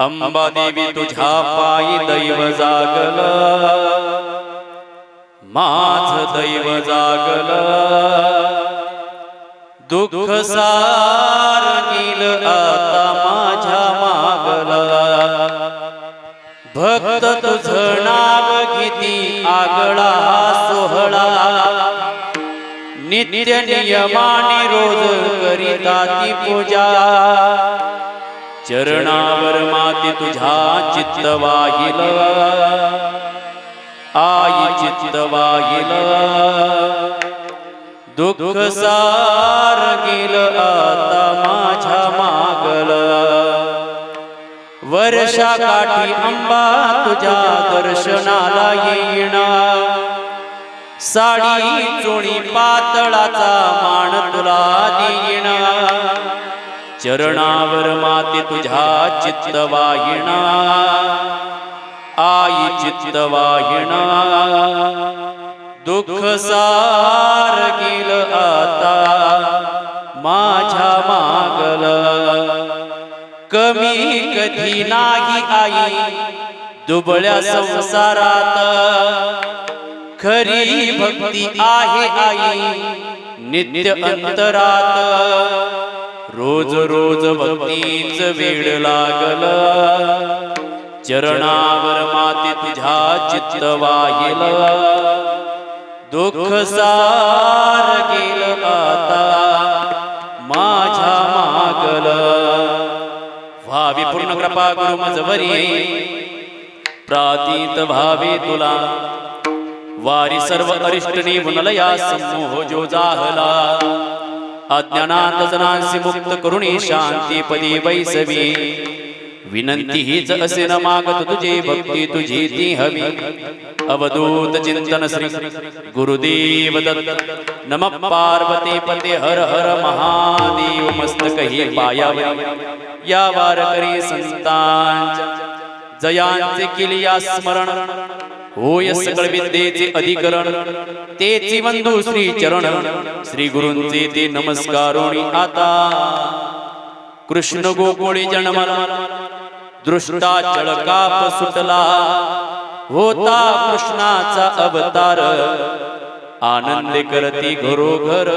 अंबा देवी तुझ्या पायी दैव जागल. माझ दैव जागल. दुःख सार गेल आता माझ्या मागला. भक्त तुझ नाव घेती आगळा हा सोहळा. नित्य नियमाने रोज करीता ती पूजा. चरणावर माती तुझ्या चित्त वाहिल आई चित्त वाहिल दुःख सार गेल आता माझ्या मागल. वर्षा काठी अंबा तुझ्या दर्शनाला येणार साडी चोळी पातळाचा मान तुला चरणावर माते तुझ्या चित्तवाहिणा. आई चित्तवाहिणा. दुःख सार गेल आता. माझ्या मागल. कमी कधी नाही आई. दुबळ्या संसारात. खरी भक्ती आहे आई. नित्य अंतरात. रोज रोज भक्तीच वेळ लागल. चरणावर माती तुझ्या चित्त वाहिल. दुःख सार गेल आता माझ्या मागल. व्हावी पूर्ण कृपा गुरु मजवरी. प्रातीत भावे तुला. वारी सर्व अरिष्ट निवनलया समूह जो जाहला. अज्ञानात मुक्त करुणी शांती पदी बैसवी विनंती हीच असे न मागत तुझे भक्ती तुझी ती हवी। अवधूत चिंतन श्री गुरुदेव दत्त। नम पार्वती पते हर हर महादेव। मस्तक ही पायावरी। या वारकरी संतांच्या। जयांचे केली या स्मरण। होय सकळ विद्येचे अधिकरण. तेची बंधू श्री चरण. श्री गुरुंचे ते नमस्कारोणी आता. कृष्ण गोकुळी जन्मला. दृष्टा चळकाप सुटला होता कृष्णाचा अवतार. आनंद करती घरोघर.